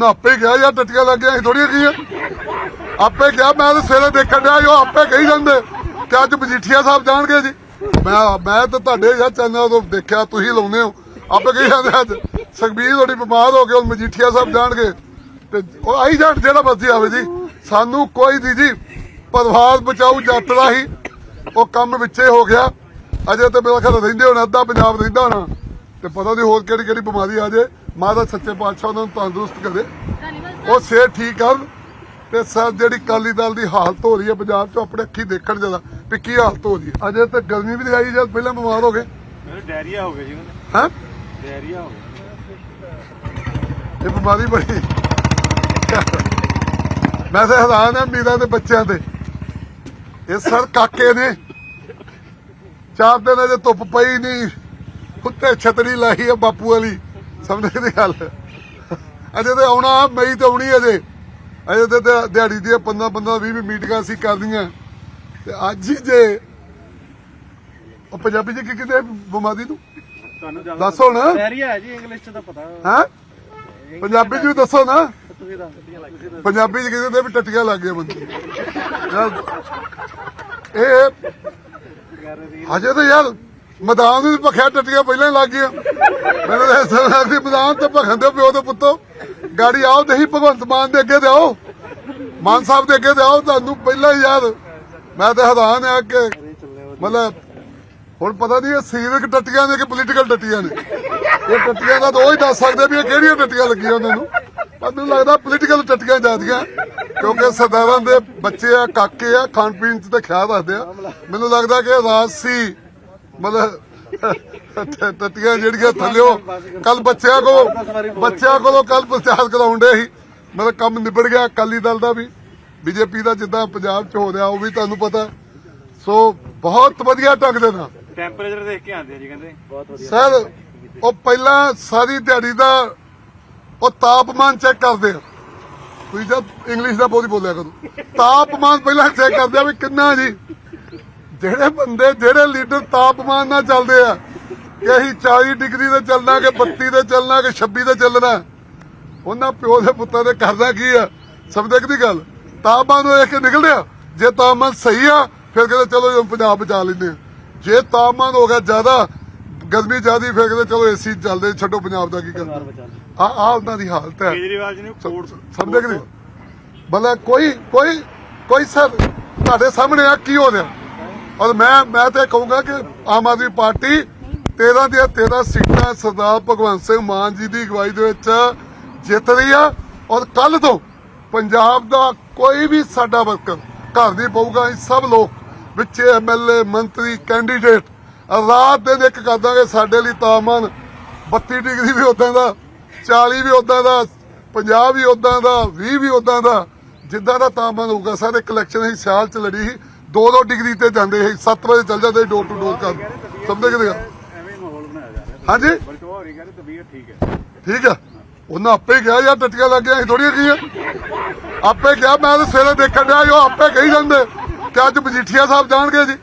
ਉਹਨਾਂ ਆਪੇ ਕਿਹਾ ਯਾਰ ਟੱਟੀਆਂ ਲੱਗੀਆਂ ਸੀ ਥੋੜੀਆਂ ਕੀਆਂ ਆਪੇ ਕਿਹਾ, ਮੈਂ ਤਾਂ ਸਵੇਰੇ ਦੇਖਣ ਡਿਆ ਉਹ ਆਪੇ ਕਹੀ ਜਾਂਦੇ ਕਿ ਅੱਜ ਮਜੀਠੀਆ ਸਾਹਿਬ ਜਾਣਗੇ ਜੀ। ਮੈਂ ਮੈਂ ਤਾਂ ਤੁਹਾਡੇ ਯਾਰ ਚੈਨਲ ਤੋਂ ਦੇਖਿਆ, ਤੁਸੀਂ ਲਾਉਂਦੇ ਹੋ। ਆਪੇ ਕਹੀ ਜਾਂਦੇ ਅੱਜ। ਸੁਖਬੀਰ ਥੋੜੀ ਬਿਮਾਰ ਹੋ ਕੇ ਹੁਣ ਮਜੀਠੀਆ ਸਾਹਿਬ ਜਾਣਗੇ। ਤੇ ਉਹ ਆਈ ਜਾਣ ਜਿਹੜਾ ਮਰਜ਼ੀ ਆਵੇ ਜੀ। ਸਾਨੂੰ ਕੋਈ ਨਹੀਂ ਜੀ ਪਰਿਵਾਰ ਬਚਾਓ ਜੱਟ ਹੀ ਉਹ ਕੰਮ ਵਿੱਚੇ ਹੋ ਗਿਆ। ਅਜੇ ਤੇ ਮੇਰਾ ਖਿਆਲ ਰਹਿੰਦੇ ਹੋਣਾ, ਅੱਧਾ ਪੰਜਾਬ ਰਹਿੰਦਾ ਹੋਣਾ। ਤੇ ਪਤਾ ਨਹੀਂ ਹੋਰ ਕਿਹੜੀ ਕਿਹੜੀ ਬਿਮਾਰੀ ਆ ਜੇ। ਮਾਤਾ ਸੱਚੇ ਪਾਤਸ਼ਾਹ ਉਹਨਾਂ ਨੂੰ ਤੰਦਰੁਸਤ ਕਰੇ। ਉਹ ਸਿਹਤ ਠੀਕ ਕਰਨ ਤੇ ਸਰ ਜਿਹੜੀ ਕਾਲੀ ਦਲ ਦੀ ਹਾਲਤ ਹੋ ਰਹੀ ਹੈ ਪੰਜਾਬ 'ਚ ਆਪਣੇ ਅੱਖੀ ਦੇਖਣ ਜਦਾ ਵੀ ਕੀ ਹਾਲਤ ਹੋ ਰਹੀ ਹੈ। ਅਜੇ ਤੇ ਗਰਮੀ ਵੀ ਆਈ ਜਦ ਪਹਿਲਾਂ ਬਿਮਾਰ ਹੋ ਗਏ। ਮੈਨੂੰ ਡਾਇਰੀਆ ਹੋ ਗਿਆ ਜੀ ਉਹਨੇ ਹੈ? ਡਾਇਰੀਆ ਹੋ ਗਿਆ। ਇਹ ਬਿਮਾਰੀ ਬੜੀ। ਮੈਂ ਤਾਂ ਹੈਰਾਨ ਹਾਂ ਮੀਰਾਂ ਦੇ ਬੱਚਿਆਂ ਤੇ। ਇਹ ਸਰ ਕਾਕੇ ਨੇ। ਚਾਰ ਦਿਨ ਅਜੇ ਧੁੱਪ ਪਈ ਨਹੀਂ। ਉੱਤੇ ਛਤਰੀ ਲਾਈ ਹੈ ਬਾਪੂ ਵਾਲੀ। ਸਮਝਦੇ ਦੀ ਗੱਲ? ਅਜੇ ਤੇ ਆਉਣਾ ਮਈ ਤੇ ਆਉਣੀ ਅਜੇ। ਅਜੇ ਤੇ ਦਿਹਾ- ਦਿਹਾੜੀ ਦੀਆਂ 15 15 20 20 ਮੀਟਿੰਗਾਂ ਅਸੀਂ ਕਰਦੀਆਂ ਤੇ ਅੱਜ ਹੀ ਜੇ ਉਹ ਪੰਜਾਬੀ ਕੀ ਕਿਤੇ ਬਿਮਾਰੀ ਨੂੰ ਤੁਹਾਨੂੰ ਜ਼ਿਆਦਾ ਦੱਸ ਹੁਣ ਡਾਇਰੀਆ ਹੈ ਜੀ ਇੰਗਲਿਸ਼ ਚ ਤਾਂ ਪਤਾ। ਹੈ? ਪੰਜਾਬੀ ਵੀ ਦੱਸੋ ਨਾ। ਪੰਜਾਬੀ ਚ ਨੇ ਵੀ ਟੱਟੀਆਂ ਲੱਗ ਗਈਆਂ ਬੰਦੇ। ਇਹ ਅਜੇ ਤਾਂ ਯਾਰ ਮੈਦਾਨ ਨੂੰ ਭਖਿਆ ਟੱਟੀਆਂ ਪਹਿਲਾਂ ਹੀ ਲੱਗ ਗਈਆਂ। ਮੈਨੂੰ ਤਾਂ ਐਸਾ ਲੱਗਦਾ ਮੈਦਾਨ ਤੇ ਭਖਣ ਦੇ ਪਿਓ ਤੇ ਪੁੱਤੋ। ਗਾੜੀ ਆਓ ਤੇ ਹੀ ਭਗਵੰਤ ਮਾਨ ਦੇ ਅੱਗੇ ਤੇ ਆਓ। ਮਾਨ ਸਾਹਿਬ ਦੇ ਅੱਗੇ ਤੇ ਆਓ, ਤੁਹਾਨੂੰ ਪਹਿਲਾਂ ਹੀ ਯਾਰ ਮੈਂ ਤਾਂ ਹੈਰਾਨ ਆ ਕਿ ਮਤਲਬ ਹੁਣ ਪਤਾ ਨਹੀਂ ਇਹ ਸਰੀਰਕ ਟੱਟੀਆਂ ਨੇ ਕਿ ਪੋਲੀਟੀਕਲ ਟੱਟੀਆਂ ਨੇ। ਇਹ ਟੱਟੀਆਂ ਦਾ ਤਾਂ ਉਹ ਹੀ ਦੱਸ ਸਕਦੇ ਵੀ ਇਹ ਕਿਹੜੀਆਂ ਟੱਟੀਆਂ ਲੱਗੀਆਂ ਉਹਨਾਂ ਨੂੰ। ਮੈਨੂੰ ਲੱਗਦਾ ਪੋਲੀਟੀਕਲ ਟੱਟੀਆਂ ਜਾਂਦੀਆਂ ਕਿਉਂਕਿ ਸਰਦਾਰਾਂ ਦੇ ਬੱਚੇ ਆ, ਕਾਕੇ ਆ, ਖਾਣ ਪੀਣ ਚ ਤੇ ਖਿਆਲ ਰੱਖਦੇ ਆ। ਮੈਨੂੰ ਲੱਗਦਾ ਕਿ ਰਾਜ ਸੀ ਮਤਲਬ ਟੱਟੀਆਂ ਜਿਹੜੀਆਂ ਥੱਲਿਓ ਕੱਲ ਬੱਚਿਆਂ ਕੋ ਬੱਚਿਆਂ ਕੋਲੋਂ ਕੱਲ ਪ੍ਰਚਾਰ ਕਰਾਉਂਦੇ ਸੀ। ਮਤਲਬ ਕੰਮ ਨਿਬੜ ਗਿਆ ਅਕਾਲੀ ਦਲ ਦਾ ਵੀ। ਬੀਜੇਪੀ ਦਾ ਜਿੱਦਾਂ ਪੰਜਾਬ ਚ ਹੋ ਰਿਹਾ ਉਹ ਵੀ ਤੁਹਾਨੂੰ ਪਤਾ। ਸੋ ਬਹੁਤ ਵਧੀਆ ਢੰਗ ਦੇ ਨਾਲ। ਟੈਂਪਰੇਚਰ ਦੇਖ ਕੇ ਆਉਂਦੇ ਆ ਜੀ ਕਹਿੰਦੇ। ਬਹੁਤ ਵਧੀਆ। ਸਰ ਉਹ ਪਹਿਲਾਂ ਸਾਰੀ ਦਿਹਾੜੀ ਦਾ ਉਹ ਤਾਪਮਾਨ ਚੈੱਕ ਕਰਦੇ ਆ। ਤੁਸੀਂ ਜਦ ਇੰਗਲਿਸ਼ ਦਾ ਬਹੁਤ ਹੀ ਬੋਲਿਆ ਕਰੋ। ਤਾਪਮਾਨ ਪਹਿਲਾਂ ਚੈੱਕ ਕਰਦੇ ਆ ਵੀ ਕਿੰਨਾ ਜੀ। ਜਿਹੜੇ ਬੰਦੇ ਜਿਹੜੇ ਲੀਡਰ ਤਾਪਮਾਨ ਨਾਲ ਚੱਲਦੇ ਆ ਕਿ ਅਸੀਂ 40 ਡਿਗਰੀ ਤੇ ਚੱਲਣਾ ਕਿ 32 ਤੇ ਚੱਲਣਾ ਕਿ 26 ਤੇ ਚੱਲਣਾ ਉਹਨਾਂ ਪਿਓ ਦੇ ਪੁੱਤਾਂ ਦੇ ਕਰਦਾ ਕੀ ਆ? ਸਮਝਦੇ ਦੀ ਗੱਲ? ਤਾਪਮਾਨ ਨੂੰ ਦੇਖ ਕੇ ਨਿਕਲਦੇ ਆ ਜੇ ਤਾਪਮਾਨ ਸਹੀ ਆ ਫਿਰ ਕਹਿੰਦੇ ਚਲੋ ਜੀ ਪੰਜਾਬ ਬਚਾ ਲੈਂਦੇ ਜੇ ਤਾਪਮਾਨ ਹੋ ਗਿਆ ਜ਼ਿਆਦਾ ਗਰਮੀ ਜ਼ਿਆਦੀ ਫਿਰ ਕਹਿੰਦੇ ਚਲੋ ਏਸੀ ਚੱਲਦੇ ਛੱਡੋ ਪੰਜਾਬ ਦਾ ਕੀ ਕਰਨਾ। ਆ ਆ ਉਹਨਾਂ ਦੀ ਹਾਲਤ ਹੈ। ਕੇਜਰੀਵਾਲ ਜੀ ਨੇ ਕੋਰਟ ਕੋਈ ਕੋਈ ਕੋਈ ਸਰ ਤੁਹਾਡੇ ਸਾਹਮਣੇ ਆ ਕੀ ਹੋ ਰਿਹਾ? ਔਰ ਮੈਂ ਮੈਂ ਤੇ ਕਹੂੰਗਾ ਕਿ ਆਮ ਆਦਮੀ ਪਾਰਟੀ 13 ਦੀਆਂ 13 ਸੀਟਾਂ ਸਰਦਾਰ ਭਗਵੰਤ ਸਿੰਘ ਮਾਨ ਜੀ ਦੀ ਅਗਵਾਈ ਦੇ ਵਿੱਚ ਜਿੱਤ ਰਹੀ ਆ ਔਰ ਕੱਲ ਤੋਂ ਪੰਜਾਬ ਦਾ ਕੋਈ ਵੀ ਸਾਡਾ ਵਰਕਰ ਘਰ ਦੀ ਪਊਗਾ। ਅਸੀਂ ਸਭ ਲੋਕ ਵਿੱਚ ਐਮਐਲਏ ਮੰਤਰੀ, ਕੈਂਡੀਡੇਟ ਰਾਤ ਦਿਨ ਇੱਕ ਕਰ ਦਾਂਗੇ ਸਾਡੇ ਲਈ ਤਾਪਮਾਨ 32 ਡਿਗਰੀ ਵੀ ਉਦਾਂ ਦਾ 40 ਵੀ ਉਦਾਂ ਦਾ 50 ਵੀ ਉਦਾਂ ਦਾ 20 ਵੀ ਉਦਾਂ ਦਾ, ਜਿੱਦਾਂ ਦਾ ਤਾਪਮਾਨ ਹੋਊਗਾ। ਸਾਰੇ ਕਲੈਕਸ਼ਨ ਅਸੀਂ ਸਿਆਲ ਚ ਲੜੀ ਸੀ। 2-2 ਡਿਗਰੀ ਤੇ ਜਾਂਦੇ ਸੀ 7 ਵਜੇ ਚੱਲ ਜਾਂਦੇ ਡੋਰ ਟੂ ਡੋਰ ਕਰ ਕਿ ਨਹੀਂ? ਐਵੇਂ ਮਾਹੌਲ ਬਣਾਇਆ ਜਾ ਰਿਹਾ। ਹਾਂਜੀ? ਬਲਕਿ ਹੋ ਰਹੀ ਕਹਿੰਦੇ ਤਬੀਅਤ ਠੀਕ ਹੈ। ਠੀਕ ਆ ਉਹਨਾਂ ਆਪੇ ਕਿਹਾ ਯਾਰ ਟੱਟੀਆਂ ਲੱਗ ਸੀ ਥੋੜੀਆਂ ਕੀਆਂ ਆਪੇ ਕਿਹਾ ਮੈਂ ਤਾਂ ਸਵੇਰੇ ਦੇਖਣ ਡਿਆ ਉਹ ਆਪੇ ਕਹੀ ਜਾਂਦੇ ਕਿ ਅੱਜ ਮਜੀਠੀਆ ਸਾਹਿਬ ਜਾਣਗੇ ਜੀ।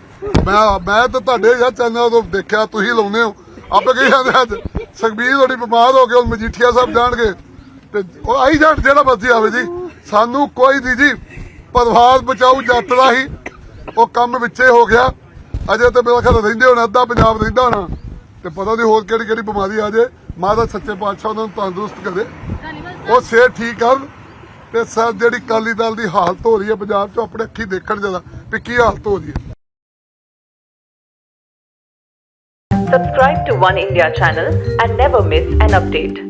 ਮੈਂ ਮੈਂ ਤਾਂ ਤੁਹਾਡੇ ਯਾਰ ਚੈਨਲ ਤੋਂ ਦੇਖਿਆ ਤੁਸੀਂ ਲਾਉਂਦੇ ਹੋ। ਆਪੇ ਕਹੀ ਜਾਂਦੇ ਅੱਜ। ਸੁਖਬੀਰ ਥੋੜੀ ਬਿਮਾਰ ਹੋ ਕੇ ਹੁਣ ਮਜੀਠੀਆ ਸਾਹਿਬ ਜਾਣਗੇ। ਤੇ ਉਹ ਆਈ ਜਾਣ ਜਿਹੜਾ ਮਰਜ਼ੀ ਆਵੇ ਜੀ। ਸਾਨੂੰ ਕੋਈ ਨਹੀਂ ਜੀ ਪਰਿਵਾਰ ਜੱਟ ਦਾ ਹੀ ਉਹ ਕੰਮ ਵਿੱਚੇ ਹੋ ਗਿਆ। ਅਜੇ ਤੇ ਮੇਰਾ ਖਿਆਲ ਰਹਿੰਦੇ ਹੁਣ, ਅੱਧਾ ਪੰਜਾਬ ਰਹਿੰਦਾ ਹੋਣਾ। ਤੇ ਪਤਾ ਨਹੀਂ ਹੋਰ ਕਿਹੜੀ ਕਿਹੜੀ ਬਿਮਾਰੀ ਆ ਜੇ। ਮਾਤਾ ਸੱਚੇ ਪਾਤਸ਼ਾਹ ਉਹਨਾਂ ਨੂੰ ਤੰਦਰੁਸਤ ਕਰੇ। ਉਹ ਸਿਹਤ ਠੀਕ ਕਰਨ। ਤੇ ਸਰ, ਜਿਹੜੀ ਕਾਲੀ ਦਲ ਦੀ ਹਾਲਤ ਹੋ ਰਹੀ ਹੈ ਪੰਜਾਬ 'ਚ, ਆਪਣੇ ਅੱਖੀ ਦੇਖਣ ਜਦਾ ਵੀ ਕੀ ਹਾਲਤ ਹੋ ਰਹੀ ਹੈ। Subscribe to One India channel and never miss an update.